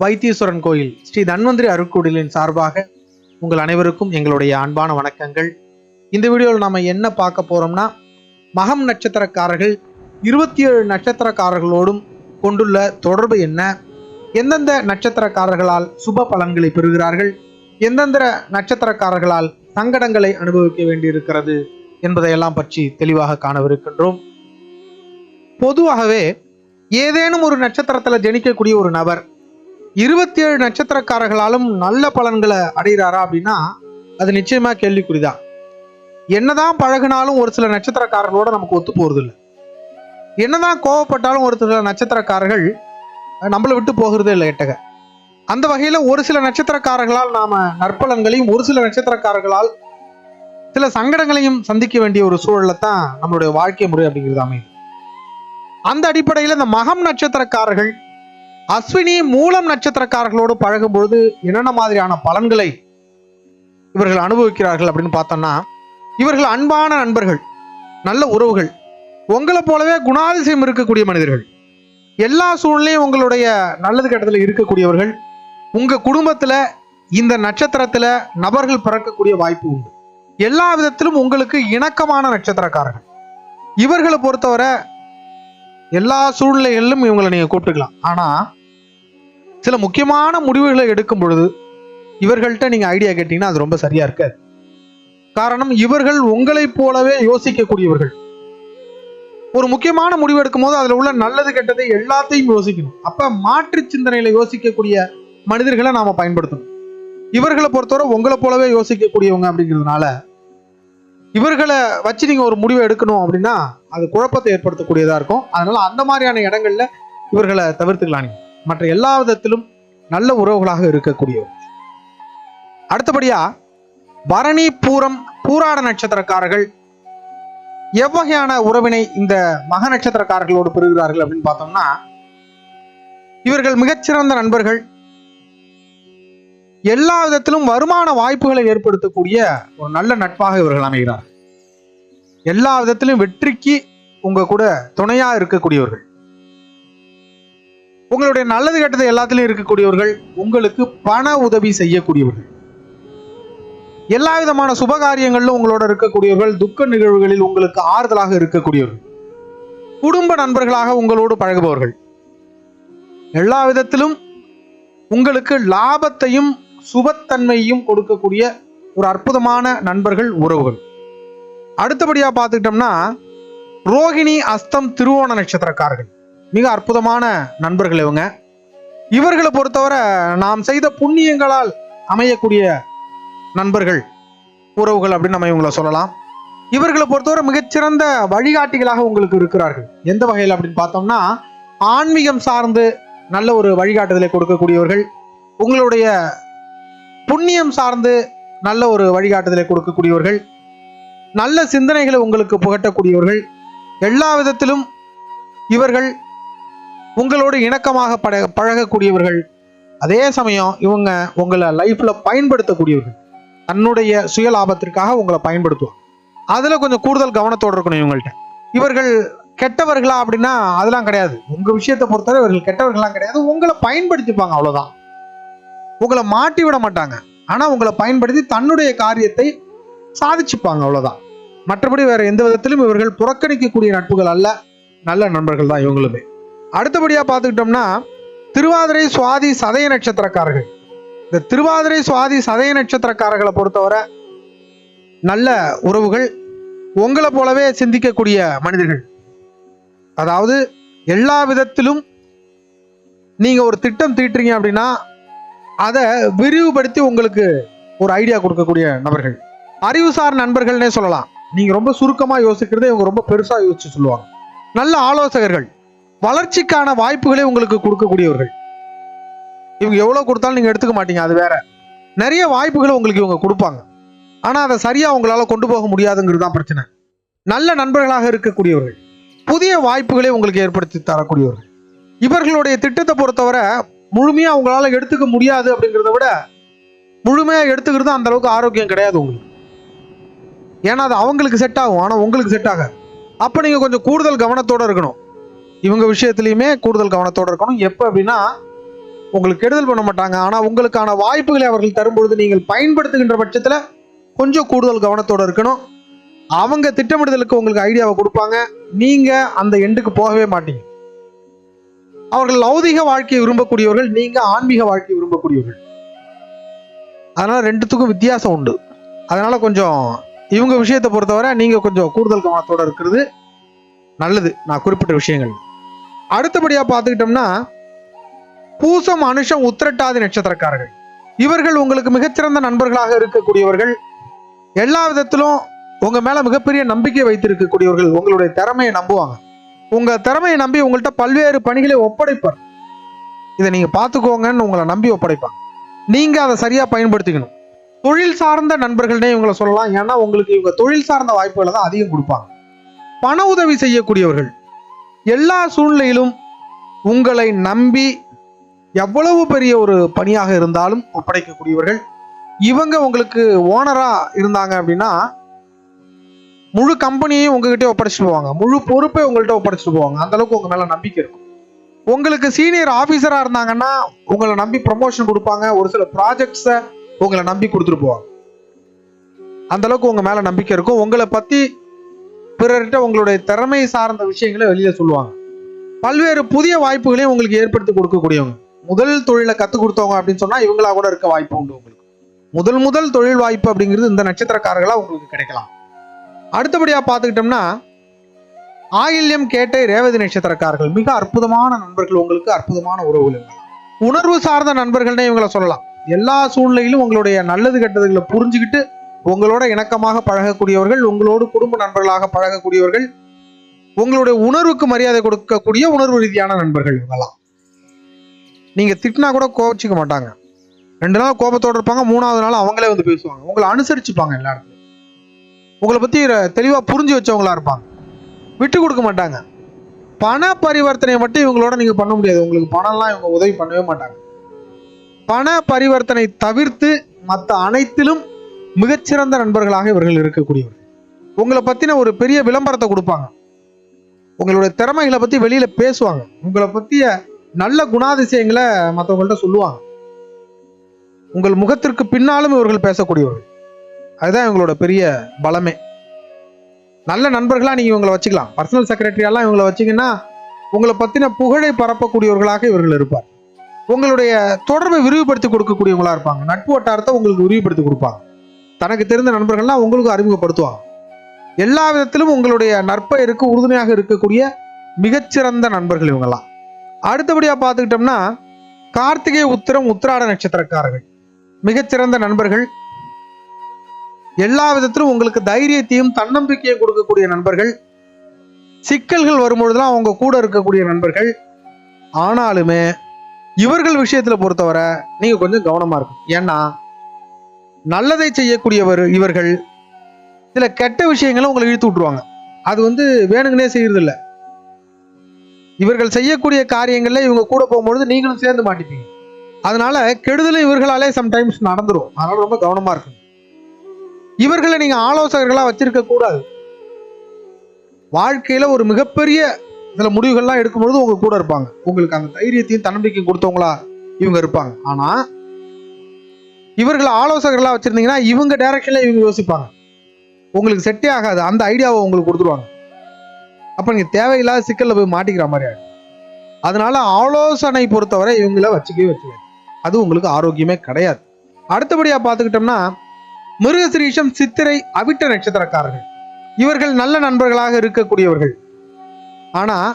வைத்தீஸ்வரன் கோயில் ஸ்ரீ தன்வந்திரி அருட்கோடிலின் சார்பாக உங்கள் அனைவருக்கும் எங்களுடைய அன்பான வணக்கங்கள். இந்த வீடியோவில் நாம என்ன பார்க்க போறோம்னா மகம் நட்சத்திரக்காரர்கள் இருபத்தி ஏழு நட்சத்திரக்காரர்களோடும் கொண்டுள்ள தொடர்பு என்ன? எந்தெந்த நட்சத்திரக்காரர்களால் சுப பலன்களை பெறுகிறார்கள்? எந்தெந்த நட்சத்திரக்காரர்களால் சங்கடங்களை அனுபவிக்க வேண்டியிருக்கிறது என்பதையெல்லாம் பற்றி தெளிவாக காணவிருக்கின்றோம். பொதுவாகவே ஏதேனும் ஒரு நட்சத்திரத்துல ஜனிக்கக்கூடிய ஒரு நபர் இருபத்தி ஏழு நட்சத்திரக்காரர்களாலும் நல்ல பலன்களை அடைகிறாரா அப்படின்னா அது நிச்சயமா கேள்விக்குறிதான். என்னதான் பழகினாலும் ஒரு சில நட்சத்திரக்காரர்களோட நமக்கு ஒத்து போறது இல்லை என்னதான் கோவப்பட்டாலும் ஒரு சில நட்சத்திரக்காரர்கள் நம்மளை விட்டு போகிறதே இல்லை எட்டக. அந்த வகையில் ஒரு சில நட்சத்திரக்காரர்களால் நாம் நற்பலன்களையும் ஒரு சில நட்சத்திரக்காரர்களால் சில சங்கடங்களையும் சந்திக்க வேண்டிய ஒரு சூழலை தான் நம்மளுடைய வாழ்க்கை முறை அப்படிங்கிறது அமையுது. அந்த அடிப்படையில் இந்த மகம் நட்சத்திரக்காரர்கள் அஸ்வினி மூலம் நட்சத்திரக்காரர்களோடு பழகும் பொழுது என்னென்ன மாதிரியான பலன்களை இவர்கள் அனுபவிக்கிறார்கள் அப்படின்னு பார்த்தோம்னா இவர்கள் அன்பான நண்பர்கள் நல்ல உறவுகள் உங்களை போலவே குணாதிசயம் இருக்கக்கூடிய மனிதர்கள். எல்லா சூழ்நிலையும் உங்களுடைய நல்லது கட்டத்தில் இருக்கக்கூடியவர்கள். உங்கள் குடும்பத்தில் இந்த நட்சத்திரத்தில் நபர்கள் பிறக்கக்கூடிய வாய்ப்பு உண்டு. எல்லா விதத்திலும் உங்களுக்கு இணக்கமான நட்சத்திரக்காரர்கள். இவர்களை பொறுத்தவரை எல்லா சூழ்நிலைகளிலும் இவங்களை நீங்கள் கூப்பிட்டுக்கலாம். ஆனால் சில முக்கியமான முடிவுகளை எடுக்கும் பொழுது இவர்கள்ட்ட நீங்கள் ஐடியா கேட்டீங்கன்னா அது ரொம்ப சரியாக இருக்காது. காரணம் இவர்கள் உங்களைப் போலவே யோசிக்கக்கூடியவர்கள். ஒரு முக்கியமான முடிவு எடுக்கும் போது அதில் உள்ள நல்லது கெட்டதை எல்லாத்தையும் யோசிக்கணும். அப்போ மாற்று சிந்தனையில் யோசிக்கக்கூடிய மனிதர்களை நாம் பயன்படுத்தணும். இவர்களை பொறுத்தவரை உங்களை போலவே யோசிக்கக்கூடியவங்க அப்படிங்கிறதுனால இவர்களை வச்சு நீங்க ஒரு முடிவை எடுக்கணும் அப்படின்னா அது குழப்பத்தை ஏற்படுத்தக்கூடியதா இருக்கும். அதனால அந்த மாதிரியான இடங்கள்ல இவர்களை தவிர்த்துக்கலாம் நீங்கள் மற்ற எல்லா விதத்திலும் நல்ல உறவுகளாக இருக்கக்கூடியவர். அடுத்தபடியா பரணி பூரம் பூராட நட்சத்திரக்காரர்கள் எவ்வகையான உறவினை இந்த மக நட்சத்திரக்காரர்களோடு பெறுகிறார்கள் அப்படின்னு பார்த்தோம்னா இவர்கள் மிகச்சிறந்த நண்பர்கள் எல்லா விதத்திலும் வருமான வாய்ப்புகளை ஏற்படுத்தக்கூடிய ஒரு நல்ல நட்பாக இவர்கள் அமைகிறார் எல்லா விதத்திலும் வெற்றிக்கு உங்க கூட துணையா இருக்கக்கூடியவர்கள். உங்களுடைய நல்லது கெட்டது எல்லாத்திலும் இருக்கக்கூடியவர்கள் உங்களுக்கு பண உதவி செய்யக்கூடியவர்கள். எல்லா விதமான சுபகாரியங்களிலும் உங்களோட இருக்கக்கூடியவர்கள் துக்க நிகழ்வுகளில் உங்களுக்கு ஆறுதலாக இருக்கக்கூடியவர்கள். குடும்ப நண்பர்களாக உங்களோடு பழகுபவர்கள். எல்லா விதத்திலும் உங்களுக்கு லாபத்தையும் சுபத்தன்மையும் கொடுக்கக்கூடிய ஒரு அற்புதமான நண்பர்கள் உறவுகள். அடுத்தபடியா பார்த்துக்கிட்டோம்னா ரோகிணி அஸ்தம் திருவோண நட்சத்திரக்காரர்கள். மிக அற்புதமான நண்பர்கள் இவங்க. இவர்களை பொறுத்தவரை நாம் செய்த புண்ணியங்களால் அமையக்கூடிய நண்பர்கள் உறவுகள் அப்படின்னு நம்ம இவங்கள சொல்லலாம். இவர்களை பொறுத்தவரை மிகச்சிறந்த வழிகாட்டிகளாக உங்களுக்கு இருக்கிறார்கள். எந்த வகையில் அப்படின்னு பார்த்தோம்னா ஆன்மீகம் சார்ந்து நல்ல ஒரு வழிகாட்டுதலை கொடுக்கக்கூடியவர்கள் உங்களுடைய புண்ணியம் சார்ந்து நல்ல ஒரு வழிகாட்டுதலை கொடுக்கக்கூடியவர்கள் நல்ல சிந்தனைகளை உங்களுக்கு புகட்டக்கூடியவர்கள் எல்லா விதத்திலும் இவர்கள் உங்களோடு இணக்கமாக பட பழகக்கூடியவர்கள். அதே சமயம் இவங்க உங்களை லைஃப்பில் பயன்படுத்தக்கூடியவர்கள். தன்னுடைய சுய லாபத்திற்காக உங்களை பயன்படுத்துவாங்க. அதில் கொஞ்சம் கூடுதல் கவனத்தோடு இருக்கணும் இவங்கள்ட்ட. இவர்கள் கெட்டவர்களா அப்படின்னா அதெல்லாம் கிடையாது. உங்கள் விஷயத்தை பொறுத்தவரை இவர்கள் கெட்டவர்களாம் கிடையாது. உங்களை பயன்படுத்திப்பாங்க அவ்வளோதான் உங்களை மாட்டி விட மாட்டாங்க. ஆனால் உங்களை பயன்படுத்தி தன்னுடைய காரியத்தை சாதிச்சுப்பாங்க அவ்வளோதான் மற்றபடி வேறு எந்த விதத்திலும் இவர்கள் புறக்கணிக்கக்கூடிய நட்புகள் அல்ல. நல்ல நண்பர்கள் தான் இவங்களுமே. அடுத்தபடியாக பார்த்துக்கிட்டோம்னா திருவாதிரை சுவாதி சதய நட்சத்திரக்காரர்கள். இந்த திருவாதிரை சுவாதி சதய நட்சத்திரக்காரர்களை பொறுத்தவரை நல்ல உறவுகள் உங்களை போலவே சிந்திக்கக்கூடிய மனிதர்கள். அதாவது எல்லா விதத்திலும் நீங்கள் ஒரு திட்டம் தீட்டுறீங்க அப்படின்னா அதை விரிவுபடுத்தி உங்களுக்கு ஒரு ஐடியா கொடுக்கக்கூடிய நபர்கள். அறிவுசார் நண்பர்கள்னே சொல்லலாம். நீங்கள் ரொம்ப சுருக்கமாக யோசிக்கிறதே இவங்க ரொம்ப பெருசாக யோசிச்சு சொல்லுவாங்க. நல்ல ஆலோசகர்கள் வளர்ச்சிக்கான வாய்ப்புகளை உங்களுக்கு கொடுக்கக்கூடியவர்கள். இவங்க எவ்வளோ கொடுத்தாலும் நீங்கள் எடுத்துக்க மாட்டீங்க அது வேற. நிறைய வாய்ப்புகளை உங்களுக்கு இவங்க கொடுப்பாங்க. ஆனால் அதை சரியாக உங்களால் கொண்டு போக முடியாதுங்கிறது தான் பிரச்சனை. நல்ல நண்பர்களாக இருக்கக்கூடியவர்கள் புதிய வாய்ப்புகளை உங்களுக்கு ஏற்படுத்தி தரக்கூடியவர்கள். இவர்களுடைய திட்டத்தை பொறுத்தவரை முழுமையாக உங்களால் எடுத்துக்க முடியாது அப்படிங்கிறத விட முழுமையாக எடுத்துக்கிறது அந்த அளவுக்கு ஆரோக்கியம் கிடையாது உங்களுக்கு. ஏன்னா அது அவங்களுக்கு செட் ஆகும். ஆனால் உங்களுக்கு செட் ஆகாது. அப்போ நீங்கள் கொஞ்சம் கூடுதல் கவனத்தோடு இருக்கணும். இவங்க விஷயத்துலையுமே கூடுதல் கவனத்தோடு இருக்கணும். எப்போ அப்படின்னா உங்களுக்கு கெடுதல் பண்ண மாட்டாங்க. ஆனால் உங்களுக்கான வாய்ப்புகளை அவர்கள் தரும்பொழுது நீங்கள் பயன்படுத்துகின்ற பட்சத்தில் கொஞ்சம் கூடுதல் கவனத்தோடு இருக்கணும். அவங்க திட்டமிடுதலுக்கு உங்களுக்கு ஐடியாவை கொடுப்பாங்க. நீங்கள் அந்த எண்டுக்கு போகவே மாட்டீங்க. அவர்கள் லௌதிக வாழ்க்கையை விரும்பக்கூடியவர்கள் நீங்க ஆன்மீக வாழ்க்கையை விரும்பக்கூடியவர்கள். அதனால ரெண்டுத்துக்கும் வித்தியாசம் உண்டு. அதனால கொஞ்சம் இவங்க விஷயத்தை பொறுத்தவரை நீங்க கொஞ்சம் கூடுதல் கவனத்தோட இருக்கிறது நல்லது. நான் குறிப்பிட்ட விஷயங்கள். அடுத்தபடியா பார்த்துக்கிட்டோம்னா பூசம் அனுஷம் உத்திரட்டாதி நட்சத்திரக்காரர்கள். இவர்கள் உங்களுக்கு மிகச்சிறந்த நண்பர்களாக இருக்கக்கூடியவர்கள். எல்லா விதத்திலும் உங்க மேல மிகப்பெரிய நம்பிக்கை வைத்திருக்கக்கூடியவர்கள் உங்களுடைய திறமையை நம்புவாங்க. உங்கள் திறமையை நம்பி உங்கள்கிட்ட பல்வேறு பணிகளை ஒப்படைப்பார். இதை நீங்கள் பார்த்துக்கோங்கன்னு உங்களை நம்பி ஒப்படைப்பாங்க. நீங்கள் அதை சரியாக பயன்படுத்திக்கணும். தொழில் சார்ந்த நண்பர்கள்னே இவங்களை சொல்லலாம். ஏன்னா உங்களுக்கு இவங்க தொழில் சார்ந்த வாய்ப்புகளை தான் அதிகம் கொடுப்பாங்க. பண உதவி செய்யக்கூடியவர்கள் எல்லா சூழ்நிலையிலும் உங்களை நம்பி எவ்வளவு பெரிய ஒரு பணியாக இருந்தாலும் ஒப்படைக்கக்கூடியவர்கள். இவங்க உங்களுக்கு ஓனராக இருந்தாங்க அப்படின்னா முழு கம்பெனியையும் உங்ககிட்ட ஒப்படைச்சிட்டு போவாங்க முழு பொறுப்பை உங்கள்கிட்ட ஒப்படைச்சிட்டு போவாங்க அந்த அளவுக்கு உங்க மேல நம்பிக்கை இருக்கும். உங்களுக்கு சீனியர் ஆஃபீஸரா இருந்தாங்கன்னா உங்களை நம்பி ப்ரொமோஷன் கொடுப்பாங்க. ஒரு சில ப்ராஜெக்ட்ஸை உங்களை நம்பி கொடுத்துட்டு போவாங்க. அந்த அளவுக்கு உங்க மேல நம்பிக்கை இருக்கும். உங்களை பத்தி பிறர்கிட்ட உங்களுடைய திறமை சார்ந்த விஷயங்களை வெளியில சொல்லுவாங்க. பல்வேறு புதிய வாய்ப்புகளையும் உங்களுக்கு ஏற்படுத்தி கொடுக்கக்கூடியவங்க. முதல் தொழிலை கற்றுக் கொடுத்தவங்க அப்படின்னு சொன்னா இவங்களா கூட இருக்க வாய்ப்பு உண்டு உங்களுக்கு. முதல் முதல் தொழில் வாய்ப்பு அப்படிங்கிறது இந்த நட்சத்திரக்காரர்களா உங்களுக்கு கிடைக்கலாம். அடுத்தபடியாக பார்த்துக்கிட்டோம்னா ஆயில்யம் கேட்டை ரேவதி நட்சத்திரக்காரர்கள். மிக அற்புதமான நண்பர்கள் உங்களுக்கு அற்புதமான உறவுகள். உணர்வு சார்ந்த நண்பர்கள்னே இவங்களை சொல்லலாம். எல்லா சூழ்நிலையிலும் உங்களுடைய நல்லது கெட்டதுகளை புரிஞ்சுக்கிட்டு உங்களோட இணக்கமாக பழகக்கூடியவர்கள் உங்களோடு குடும்ப நண்பர்களாக பழகக்கூடியவர்கள் உங்களுடைய உணர்வுக்கு மரியாதை கொடுக்கக்கூடிய உணர்வு ரீதியான நண்பர்கள் இவங்கெல்லாம் நீங்கள் திட்டினா கூட கோபிச்சிக்க மாட்டாங்க. ரெண்டு நாள் கோபத்தோட இருப்பாங்க மூணாவது நாள் அவங்களே வந்து பேசுவாங்க. உங்களை அனுசரிச்சுப்பாங்க எல்லா இடத்துலயும். உங்களை பற்றி தெளிவாக புரிஞ்சு வச்சவங்களா இருப்பாங்க. விட்டு கொடுக்க மாட்டாங்க. பண பரிவர்த்தனை மட்டும் இவங்களோட நீங்கள் பண்ண முடியாது. உங்களுக்கு பணம்லாம் இவங்க உதவி பண்ணவே மாட்டாங்க. பண பரிவர்த்தனை தவிர்த்து மற்ற அனைத்திலும் மிகச்சிறந்த நண்பர்களாக இவர்கள் இருக்கக்கூடியவர்கள். உங்களை பற்றின ஒரு பெரிய விளம்பரத்தை கொடுப்பாங்க. உங்களுடைய திறமைகளை பற்றி வெளியில் பேசுவாங்க. உங்களை பற்றிய நல்ல குணாதிசயங்களை மற்றவங்கள்ட்ட சொல்லுவாங்க. உங்கள் முகத்திற்கு பின்னாலும் இவர்கள் பேசக்கூடியவர்கள். அதுதான் இவங்களோட பெரிய பலமே. நல்ல நண்பர்களா நீங்க இவங்களை வச்சுக்கலாம். பர்சனல் செக்ரட்டரியெல்லாம் இவங்களை வச்சீங்கன்னா உங்களை பத்தின புகழை பரப்பக்கூடியவர்களாக இவர்கள் இருப்பார். உங்களுடைய தொடர்பை விரிவுபடுத்தி கொடுக்கக்கூடியவங்களா இருப்பாங்க. நட்பு வட்டாரத்தை உங்களுக்கு விரிவுபடுத்தி கொடுப்பாங்க. தனக்கு தெரிந்த நண்பர்கள்லாம் உங்களுக்கு அறிமுகப்படுத்துவாங்க. எல்லா விதத்திலும் உங்களுடைய நற்பெயருக்கு உறுதுணையாக இருக்கக்கூடிய மிகச்சிறந்த நண்பர்கள் இவங்கெல்லாம். அடுத்தபடியாக பார்த்துக்கிட்டோம்னா கார்த்திகை உத்திரம் உத்திராட நட்சத்திரக்காரர்கள். மிகச்சிறந்த நண்பர்கள் எல்லா விதத்திலும் உங்களுக்கு தைரியத்தையும் தன்னம்பிக்கையும் கொடுக்கக்கூடிய நண்பர்கள். சிக்கல்கள் வரும்பொழுதுலாம் அவங்க கூட இருக்கக்கூடிய நண்பர்கள். ஆனாலுமே இவர்கள் விஷயத்தில் பொறுத்தவரை நீங்கள் கொஞ்சம் கவனமாக இருக்கும் ஏன்னா நல்லதை செய்யக்கூடியவர் இவர்கள். சில கெட்ட விஷயங்களை உங்களை இழுத்து விட்ருவாங்க அது வந்து வேணுங்கனே செய்கிறதில்ல இவர்கள் செய்யக்கூடிய காரியங்களில் இவங்க கூட போகும்பொழுது நீங்களும் சேர்ந்து மாட்டிப்பீங்க. அதனால கெடுதலும் இவர்களாலே சம்டைம்ஸ் நடந்துரும். அதனால ரொம்ப கவனமாக இருக்கும் இவர்களை நீங்கள் ஆலோசகர்களாக வச்சிருக்க கூடாது. வாழ்க்கையில் ஒரு மிகப்பெரிய இதில் முடிவுகள்லாம் எடுக்கும்பொழுது உங்க கூட இருப்பாங்க. உங்களுக்கு அந்த தைரியத்தையும் தன்னம்பிக்கையும் கொடுத்தவங்களா இவங்க இருப்பாங்க. ஆனால் இவர்களை ஆலோசகர்களாக வச்சுருந்தீங்கன்னா இவங்க டைரக்ஷனில் இவங்க யோசிப்பாங்க. உங்களுக்கு செட்டே ஆகாது. அந்த ஐடியாவை உங்களுக்கு கொடுத்துருவாங்க. அப்போ நீங்கள் தேவையில்லாத சிக்கலில் போய் மாட்டிக்கிற மாதிரி ஆகும் அதனால ஆலோசனை பொறுத்தவரை இவங்கள வச்சுக்கவே வச்சுக்க அது உங்களுக்கு ஆரோக்கியமே கிடையாது. அடுத்தபடியாக பார்த்துக்கிட்டோம்னா மிருகசிரீஷம் சித்திரை அவிட்ட நட்சத்திரக்காரர்கள். இவர்கள் நல்ல நண்பர்களாக இருக்கக்கூடியவர்கள். ஆனால்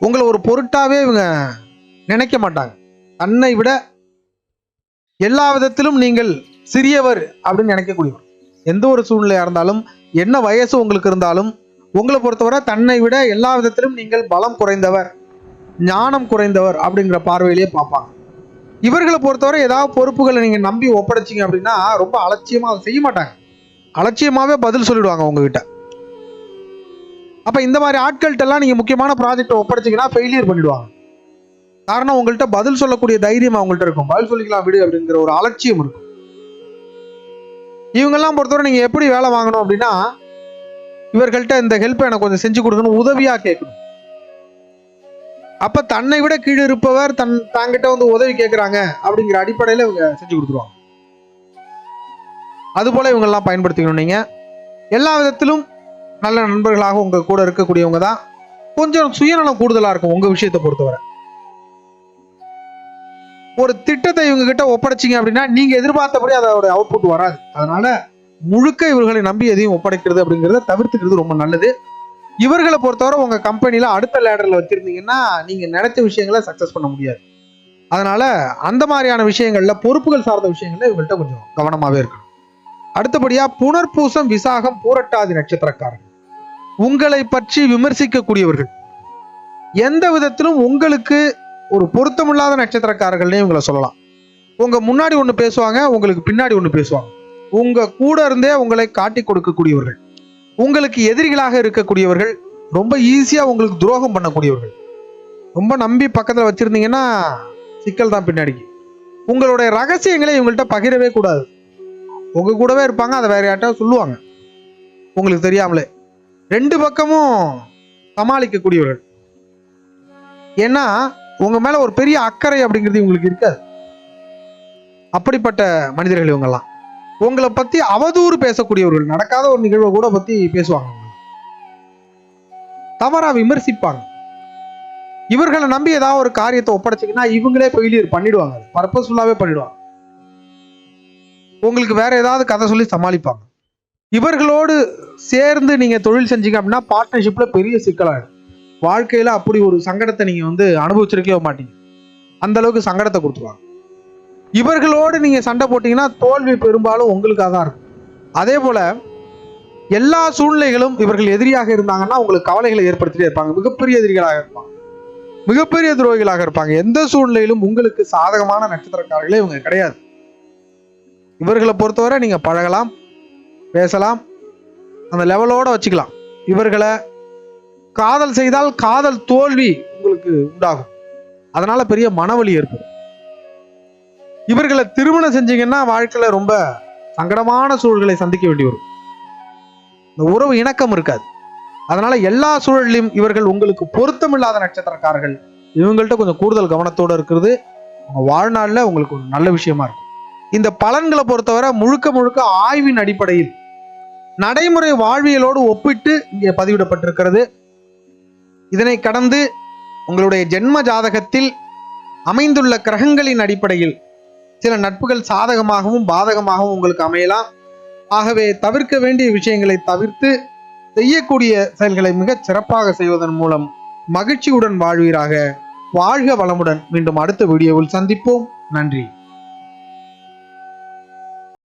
உங்களை ஒரு பொருட்டாவே இவங்க நினைக்க மாட்டாங்க. தன்னை விட எல்லா விதத்திலும் நீங்கள் சிறியவர் அப்படின்னு நினைக்கக்கூடியவர். எந்த ஒரு சூழ்நிலையாக இருந்தாலும் என்ன வயசு உங்களுக்கு இருந்தாலும் உங்களை பொறுத்தவரை தன்னை விட எல்லா விதத்திலும் நீங்கள் பலம் குறைந்தவர் ஞானம் குறைந்தவர் அப்படிங்கிற பார்வையிலேயே பார்ப்பாங்க. இவர்களை பொறுத்தவரை ஏதாவது பொறுப்புகளை நீங்க நம்பி ஒப்படைச்சீங்க அப்படின்னா ரொம்ப அலட்சியமா அதை செய்ய மாட்டாங்க. அலட்சியமாவே பதில் சொல்லிடுவாங்க உங்ககிட்ட. அப்ப இந்த மாதிரி ஆட்கள்கிட்ட எல்லாம் முக்கியமான ப்ராஜெக்டை ஒப்படைச்சீங்கன்னா ஃபெயிலியர் பண்ணிடுவாங்க. காரணம் உங்கள்கிட்ட பதில் சொல்லக்கூடிய தைரியம் அவங்கள்ட்ட இருக்கும். பதில் சொல்லிக்கலாம் விடு அப்படிங்கிற ஒரு அலட்சியம் இருக்கும். இவங்கெல்லாம் பொறுத்தவரை நீங்க எப்படி வேலை வாங்கணும் அப்படின்னா இவர்கள்ட்ட இந்த ஹெல்ப் எனக்கு கொஞ்சம் செஞ்சு கொடுக்கணும் உதவியா கேட்கணும். அப்ப தன்னை விட கீழே இருப்பவர் தன் தாங்கிட்ட வந்து உதவி கேட்குறாங்க அப்படிங்கிற அடிப்படையில் இவங்க செஞ்சு கொடுத்துருவாங்க. அதுபோல இவங்கெல்லாம் பயன்படுத்திக்கணும் நீங்க. எல்லா விதத்திலும் நல்ல நண்பர்களாக உங்க கூட இருக்கக்கூடியவங்க தான். கொஞ்சம் சுயநலம் கூடுதலா இருக்கும் உங்க விஷயத்தை பொறுத்தவரை. ஒரு திட்டத்தை இவங்க கிட்ட ஒப்படைச்சிங்க அப்படின்னா நீங்க எதிர்பார்த்தபடி அதோட அவுட்புட் வராது. அதனால முழுக்க இவர்களை நம்பி எதையும் ஒப்படைக்கிறது அப்படிங்கிறத தவிர்த்துக்கிறது ரொம்ப நல்லது. இவர்களை பொறுத்தவரை உங்கள் கம்பெனியில் அடுத்த லேடரில் வச்சிருந்தீங்கன்னா நீங்கள் நினைச்ச விஷயங்களை சக்ஸஸ் பண்ண முடியாது. அதனால் அந்த மாதிரியான விஷயங்களில் பொறுப்புகள் சார்ந்த விஷயங்களில் இவங்கள்ட்ட கொஞ்சம் கவனமாகவே இருக்கணும். அடுத்தபடியாக புனர்பூசம் விசாகம் பூரட்டாதி நட்சத்திரக்காரர்கள். உங்களை பற்றி விமர்சிக்கக்கூடியவர்கள். எந்த விதத்திலும் உங்களுக்கு ஒரு பொருத்தமில்லாத நட்சத்திரக்காரர்கள்னே இவங்களை சொல்லலாம். உங்கள் முன்னாடி ஒன்று பேசுவாங்க உங்களுக்கு பின்னாடி ஒன்று பேசுவாங்க. உங்கள் கூட இருந்தே உங்களை காட்டி கொடுக்கக்கூடியவர்கள். உங்களுக்கு எதிரிகளாக இருக்கக்கூடியவர்கள் ரொம்ப ஈஸியாக உங்களுக்கு துரோகம் பண்ணக்கூடியவர்கள். ரொம்ப நம்பி பக்கத்தில் வச்சுருந்தீங்கன்னா சிக்கல் தான் பின்னாடிக்கு உங்களுடைய ரகசியங்களை இவங்கள்ட்ட பகிரவே கூடாது. உங்கள் கூடவே இருப்பாங்க அதை வேற யார்ட்டாவது சொல்லுவாங்க. உங்களுக்கு தெரியாமலே. ரெண்டு பக்கமும் சமாளிக்கக்கூடியவர்கள். ஏன்னா உங்கள் மேலே ஒரு பெரிய அக்கறை அப்படிங்கிறது இவங்களுக்கு இருக்காது. அப்படிப்பட்ட மனிதர்கள் இவங்கெல்லாம். உங்களை பத்தி அவதூறு பேசக்கூடியவர்கள் நடக்காத ஒரு நிகழ்வை கூட பத்தி பேசுவாங்க. தவறா விமர்சிப்பாங்க. இவர்களை நம்பி ஏதாவது ஒரு காரியத்தை ஒப்படைச்சிங்கன்னா இவங்களே ஃபெயிலியர் பண்ணிடுவாங்க. பர்பஸ்ஃபுல்லாகவே பண்ணிடுவாங்க. உங்களுக்கு வேற ஏதாவது கதை சொல்லி சமாளிப்பாங்க. இவர்களோடு சேர்ந்து நீங்க தொழில் செஞ்சீங்க அப்படின்னா பார்ட்னர்ஷிப்ல பெரிய சிக்கலாகிடும் வாழ்க்கையில அப்படி ஒரு சங்கடத்தை நீங்க வந்து அனுபவிச்சிருக்கவே மாட்டீங்க. அந்த அளவுக்கு சங்கடத்தை கொடுத்துருவாங்க. இவர்களோடு நீங்க சண்டை போட்டீங்கன்னா தோல்வி பெரும்பாலும் உங்களுக்காக தான் இருக்கும். அதே போல எல்லா சூழ்நிலைகளும் இவர்கள் எதிரியாக இருந்தாங்கன்னா உங்களுக்கு கவலைகளை ஏற்படுத்திட்டே இருப்பாங்க. மிகப்பெரிய எதிரிகளாக இருப்பாங்க. மிகப்பெரிய துரோகிகளாக இருப்பாங்க. எந்த சூழ்நிலையிலும் உங்களுக்கு சாதகமான நட்சத்திரக்காரர்களே இவங்க கிடையாது. இவர்களை பொறுத்தவரை நீங்க பழகலாம் பேசலாம் அந்த லெவலோட வச்சுக்கலாம். இவர்களை காதல் செய்தால் காதல் தோல்வி உங்களுக்கு உண்டாகும். அதனால பெரிய மனவலி ஏற்படும். இவர்களை திருமணம் செஞ்சீங்கன்னா வாழ்க்கையில ரொம்ப சங்கடமான சூழல்களை சந்திக்க வேண்டி வரும். இந்த உறவு இணக்கம் இருக்காது. அதனால எல்லா சூழலிலும் இவர்கள் உங்களுக்கு பொருத்தமில்லாத நட்சத்திரக்காரர்கள். இவங்கள்ட்ட கொஞ்சம் கூடுதல் கவனத்தோடு இருக்கிறது. உங்க வாழ்நாளில் உங்களுக்கு ஒரு நல்ல விஷயமா இருக்கும். இந்த பலன்களை பொறுத்தவரை முழுக்க முழுக்க ஆய்வின் அடிப்படையில் நடைமுறை வாழ்வியலோடு ஒப்பிட்டு இங்கே பதிவிடப்பட்டிருக்கிறது. இதனை கடந்து உங்களுடைய ஜென்ம ஜாதகத்தில் அமைந்துள்ள கிரகங்களின் அடிப்படையில் சில நட்புகள் சாதகமாகவும் பாதகமாகவும் உங்களுக்கு அமையலாம். ஆகவே தவிர்க்க வேண்டிய விஷயங்களை தவிர்த்து செய்யக்கூடிய செயல்களை மிகச் சிறப்பாக செய்வதன் மூலம் மகிழ்ச்சியுடன் வாழ்வீராக. வாழ்க வளமுடன். மீண்டும் அடுத்த வீடியோவில் சந்திப்போம். நன்றி.